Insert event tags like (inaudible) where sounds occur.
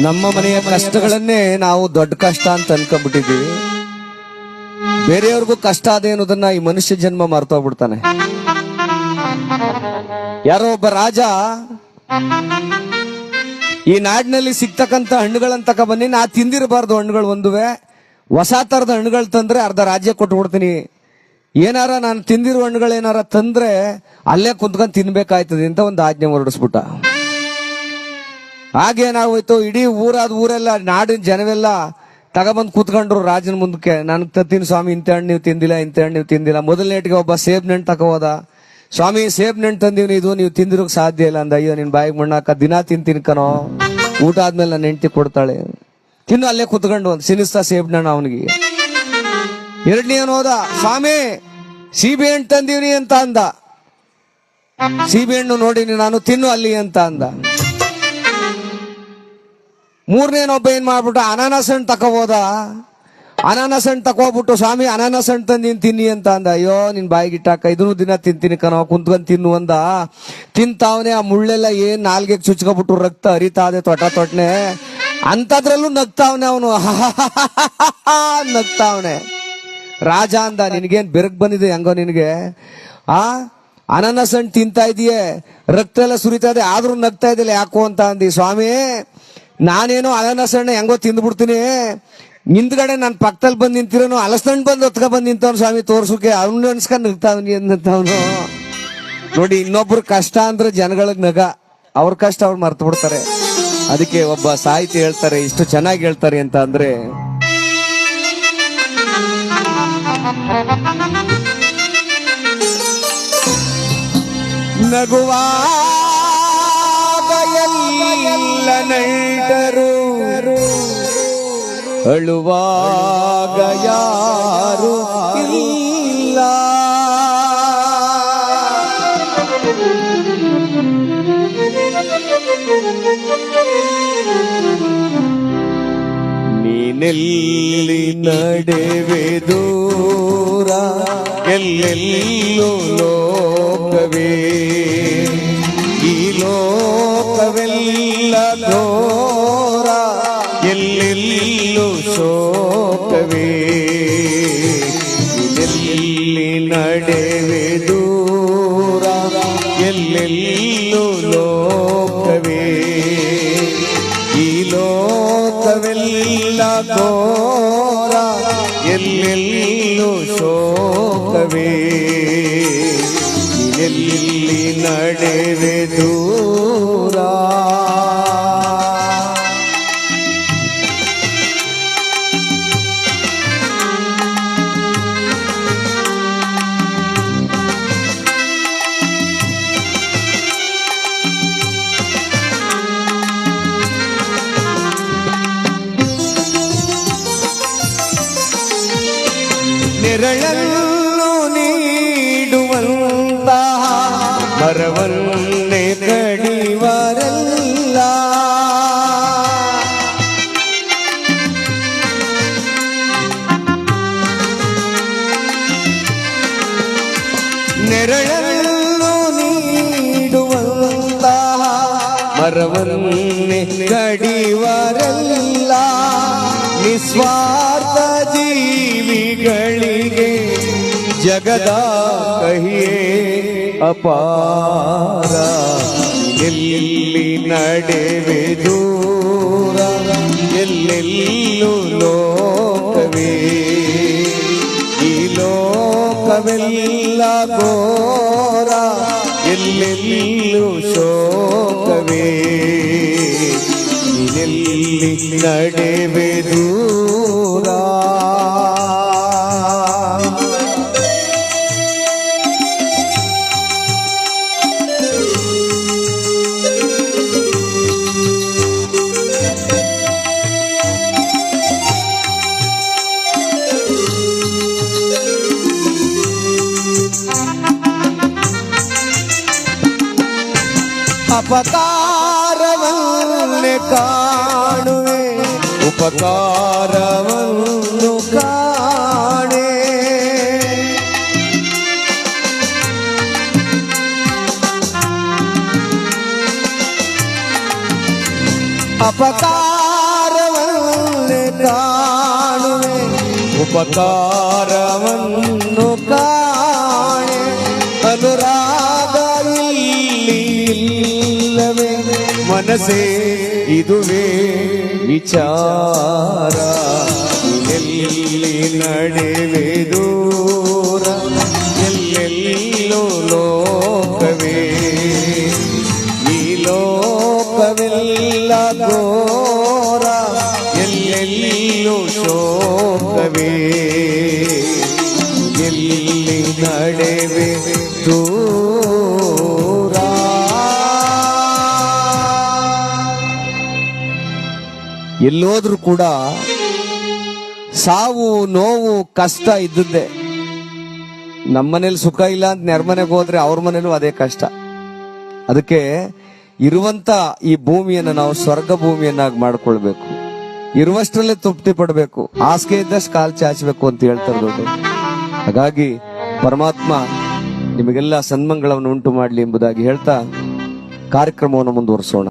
ನಮ್ಮ ಮನೆಯ ಕಷ್ಟಗಳನ್ನೇ ನಾವು ದೊಡ್ಡ ಕಷ್ಟ ಅಂತ ಅನ್ಕೊಂಡ್ಬಿಟ್ಟಿದ್ವಿ ಬೇರೆಯವ್ರಿಗೂ ಕಷ್ಟ ಅದೇ ಅನ್ನೋದನ್ನ ಈ ಮನುಷ್ಯ ಜನ್ಮ ಮರ್ತೋಗ್ಬಿಡ್ತಾನೆ ಯಾರೋ ಒಬ್ಬ ರಾಜ ಈ ನಾಡಿನಲ್ಲಿ ಸಿಗ್ತಕ್ಕಂತ ಹಣ್ಣುಗಳನ್ನ ತಕ ಬನ್ನಿ, ನಾ ತಿಂದಿರಬಾರ್ದು ಹಣ್ಣುಗಳು ಒಂದುವೆ. ಹೊಸ ತರದ ಹಣ್ಣುಗಳು ತಂದ್ರೆ ಅರ್ಧ ರಾಜ್ಯ ಕೊಟ್ಬಿಡ್ತೀನಿ. ಏನಾರ ನಾನು ತಿಂದಿರೋ ಹಣ್ಣುಗಳು ಏನಾರ ತಂದ್ರೆ ಅಲ್ಲೇ ಕುಂತ್ಕೊಂಡು ತಿನ್ಬೇಕಾಯ್ತದೆ ಅಂತ ಒಂದು ಆಜ್ಞೆ ಹೊರಡಿಸ್ಬಿಟ್ಟ. ಆಗೇನಾಗೋಯ್ತು ಇಡೀ ಊರಾದ ಊರೆಲ್ಲ, ನಾಡಿನ ಜನವೆಲ್ಲ ತಗೊಬಂದ್ ಕೂತ್ಕೊಂಡ್ರು ರಾಜನ ಮುಂದಕ್ಕೆ. ನಾನು ತತ್ತೀನಿ ಸ್ವಾಮಿ ಇಂಥ ಹಣ್ಣು ನೀವು ತಿಂದಿಲ್ಲ ಇಂಥ ಹಣ್ಣು ನೀವು ತಿಂದಿಲ್ಲ. ಮೊದಲನೇಟಿಗೆ ಒಬ್ಬ ಸೇಬ್ ನೆಂಟ್ ತಗೋದ. ಸ್ವಾಮಿ, ಸೇಬ್ ನೆಂಟ್ ತಂದೀವಿ ಇದು ನೀವು ತಿಂದಿರೋಕ್ ಸಾಧ್ಯ ಇಲ್ಲ ಅಂದ. ಅಯ್ಯೋ, ನಿನ್ ಬಾಯಿಗೆ ಮಣ್ಣಾಕ ದಿನ ತಿಂತೀನಿ ಕಣೋ. ಊಟ ಆದ್ಮೇಲೆ ನನ್ನ ಹೆಂಡತಿ ಕೊಡ್ತಾಳೆ. ತಿನ್ನು, ಅಲ್ಲೇ ಕುತ್ಕೊಂಡು ಒಂದು ಸಿನಿಸ್ತಾ ಸೇಬ್ ಹಣ್ಣು ಅವನಿಗೆ. ಎರಡನೇ ಹೋದ? ಸ್ವಾಮಿ, ಸೀಬೆ ಹಣ್ಣು ತಂದೀವಿ ಅಂತ ಅಂದ. ಸೀಬೆ ಹಣ್ಣು ನೋಡಿನಿ, ನಾನು ತಿನ್ನು ಅಲ್ಲಿ ಅಂತ ಅಂದ. ಮೂರನೇನೊಬ್ಬ ಏನ್ ಮಾಡ್ಬಿಟ್ಟು, ಅನಾನಸ್ ಹಣ್ಣು ತಕೋಬೋದ? ಅನಾನಸ್ ಹಣ್ಣು ತಕೋಬಿಟ್ಟು, ಸ್ವಾಮಿ, ಅನಾನಸ್ ಹಣ್ಣು ತಂದು ನೀನ್ ತಿನ್ನಿ ಅಂತ ಅಂದ. ಅಯ್ಯೋ, ನಿನ್ ಬಾಯಿಗೆ ಇಟ್ಟಾಕ ದಿನ ತಿಂತೀನಿ ಕಣೋ, ಕುಂತ್ಕೊಂಡ್ ತಿನ್ನು ಅಂದ. ತಿಂತಾವನೆ, ಆ ಮುಳ್ಳೆಲ್ಲ ಏನ್ ನಾಲ್ಗೆಗೆ ಚುಚ್ಕೊಬಿಟ್ಟು ರಕ್ತ ಹರಿತಾದೆ ತೊಟ ತೊಟ್ನೆ. ಅಂತದ್ರಲ್ಲೂ ನಗ್ತಾವನೆ ಅವನು. (laughs) ನಗ್ತಾವನೆ. ರಾಜ ಅಂದ, ನಿನಗೇನ್ ಬೆರಗ್ ಬಂದಿದೆ ಹೆಂಗೋ ನಿನಗೆ? ಆ, ಅನಾನಸ್ ಹಣ್ಣು ತಿಂತಾ ಇದೀಯೇ? ರಕ್ತ ಎಲ್ಲ ಸುರಿತಾ ಇದೆ, ಆದ್ರೂ ನಗ್ತಾ ಇದ್ದಿಲ್ಲ ಯಾಕೋ ಅಂತ ಅಂದಿ. ಸ್ವಾಮಿ ನಾನೇನೋ ಅನಾನಸ್ ಹಣ್ಣು ಹೆಂಗೋ ತಿಂದ್ಬಿಡ್ತೀನಿ. ನಿಂದ್ಗಡೆ ನಾನು ಪಕ್ಕದಲ್ಲಿ ಬಂದು ನಿಂತಿರೋನು ಹಣ್ಣು ಬಂದು ಹೊತ್ಕ ಬಂದು ನಿಂತವನು ಸ್ವಾಮಿ, ತೋರ್ಸೋಕೆ ಅವ್ನು ಅನ್ಸ್ಕೊಂಡ್ ನಗ್ತಾವನಿ ಅಂತವನು ನೋಡಿ, ಇನ್ನೊಬ್ರು ಕಷ್ಟ ಅಂದ್ರೆ ಜನಗಳಿಗೆ ನಗ. ಅವ್ರ ಕಷ್ಟ ಅವ್ರು ಮರ್ತು ಬಿಡ್ತಾರೆ. ಅದಕ್ಕೆ ಒಬ್ಬ ಸಾಹಿತಿ ಹೇಳ್ತಾರೆ, ಇಷ್ಟು ಚೆನ್ನಾಗಿ ಹೇಳ್ತಾರೆ ಅಂತ ಅಂದ್ರೆ ನಗುವಾಗ ಅಳುವಾಗ ಯಾರು ಇಲ್ಲ. ನೀನೆಲ್ಲಿ ನಡೆವೆ ದೂರ ಎಲ್ಲೆಲ್ಲೂ ಲೋಕವೇ? ಈ ಲೋಕವೆಲ್ಲ ಎಲ್ಲೆಲ್ಲೂ ಶೋಕವೇ ನೀನೆಲ್ಲಿ ನಡೆವೆ ದೂರ ಎಲ್ಲೆಲ್ಲೂ ಲೋಕವೇ. ಈ ಲೋಕವೆಲ್ಲ ಘೋರ ಎಲ್ಲೆಲ್ಲೂ ಶೋಕವೇ. ಎಲ್ಲಿ ನಡೆವೆ ದೂರ ನೆರಳನ್ನು ನೀಡುವಂತಹ ಮರವನ್ನೇ ಕಡಿವರಲ್ಲ. ನೆರಳನ್ನು ನೀಡುವಂತಹ ಮರವನ್ನೇ ಕಡಿವರಲ್ಲ. ನಿಸ್ವಾರ್ಥ ಜೀವಿಗಳಿಗೆ ಜಗದ ಕಹಿಯೇ ಅಪಾರ. ಎಲ್ಲಿ ನಡೆವೆ ದೂರ, ಎಲ್ಲೆಲ್ಲೂ ಲೋಕವೇ. ಈ ಲೋಕವೆಲ್ಲ ಗೋರ ಎಲ್ಲೆಲ್ಲೂ ಶೋಕವೇ. ನಡೆವೆ ದೂರ? ಅಪಕಾರವನ್ನೇ ಕಾಣುವೆ ಉಪಕಾರವನ್ನು ಕಾಣೆ ಅಪಕಾರ ಉಪಕಾರವನ್ನೇ ಕಾಣುವೆ ಉಪಕಾರವನ್ನು ಮನಸ್ಸೇ ಇದುವೇ ವಿಚಾರ. ಎಲ್ಲೆಲ್ಲಿ ನಡೆವೆ ದೂರ, ಎಲ್ಲೆಲ್ಲೋ ಲೋಕವೇ. ಈ ಲೋಕವೆಲ್ಲ ಘೋರ, ಎಲ್ಲೆಲ್ಲೂ ಶೋಕವೇ. ಎಲ್ಲಿ ನಡೆವೆ ದೂರ. ಎಲ್ಲೋದ್ರೂ ಕೂಡ ಸಾವು, ನೋವು, ಕಷ್ಟ ಇದ್ದದ್ದೇ. ನಮ್ಮನೇಲಿ ಸುಖ ಇಲ್ಲ ಅಂತ ನೆರ್ಮನೆಗೆ ಹೋದ್ರೆ ಅವ್ರ ಮನೇಲೂ ಅದೇ ಕಷ್ಟ. ಅದಕ್ಕೆ ಇರುವಂತ ಈ ಭೂಮಿಯನ್ನು ನಾವು ಸ್ವರ್ಗ ಭೂಮಿಯನ್ನಾಗಿ ಮಾಡ್ಕೊಳ್ಬೇಕು. ಇರುವಷ್ಟರಲ್ಲೇ ತೃಪ್ತಿ ಪಡಬೇಕು. ಹಾಸಿಗೆ ಇದ್ದಷ್ಟು ಕಾಲು ಚಾಚಬೇಕು ಅಂತ ಹೇಳ್ತಾರೆ ದೊಡ್ಡ ಹಾಗಾಗಿ ಪರಮಾತ್ಮ ನಿಮಗೆಲ್ಲ ಸನ್ಮಂಗಳವನ್ನು ಉಂಟು ಮಾಡಲಿ ಎಂಬುದಾಗಿ ಹೇಳ್ತಾ ಕಾರ್ಯಕ್ರಮವನ್ನು ಮುಂದುವರಿಸೋಣ.